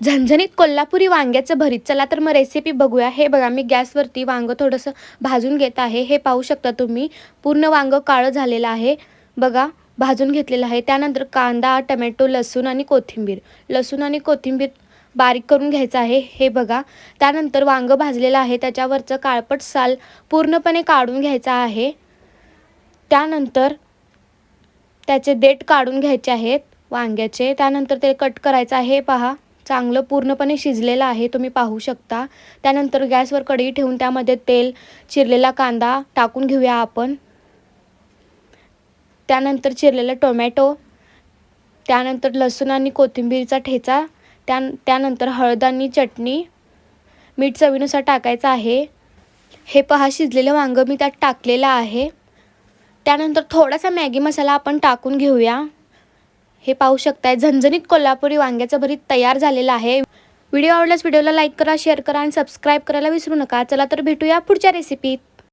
झणझणीत कोल्हापुरी वांग्याचं भरीत. चला तर मग रेसिपी बघूया. हे बघा मी गॅसवरती वांगं थोडंसं भाजून घेत आहे. हे पाहू शकता तुम्ही पूर्ण वांगं काळं झालेलं आहे. बघा भाजून घेतलेलं आहे. त्यानंतर कांदा टमॅटो लसूण आणि कोथिंबीर. लसूण आणि कोथिंबीर बारीक करून घ्यायचं आहे. हे बघा त्यानंतर वांगं भाजलेलं आहे. त्याच्यावरचं काळपट साल पूर्णपणे काढून घ्यायचा आहे. त्यानंतर त्याचे देठ काढून घ्यायचे आहेत वांग्याचे. त्यानंतर ते कट करायचं आहे. पहा. चांगलं पूर्णपणे शिजलेलं आहे तुम्ही पाहू शकता. त्यानंतर गॅसवर कढई ठेवून त्यामध्ये तेल चिरलेला कांदा टाकून घेऊया आपण. त्यानंतर चिरलेलं टोमॅटो त्यानंतर लसूण आणि कोथिंबीरचा ठेचा त्या त्यानंतर हळद आणि चटणी मीठ चवीनुसार टाकायचं आहे. हे पहा शिजलेलं वांगं मी त्यात टाकलेलं आहे. त्यानंतर थोडासा मॅगी मसाला आपण टाकून घेऊया. हे पाहू शकताय. झणझणीत कोल्हापुरी वांग्याचं भरीत तयार झालेलं आहे. व्हिडिओ आवडल्यास व्हिडिओला लाईक करा शेअर करा आणि सबस्क्राईब करायला विसरू नका. चला तर भेटूया पुढच्या रेसिपीत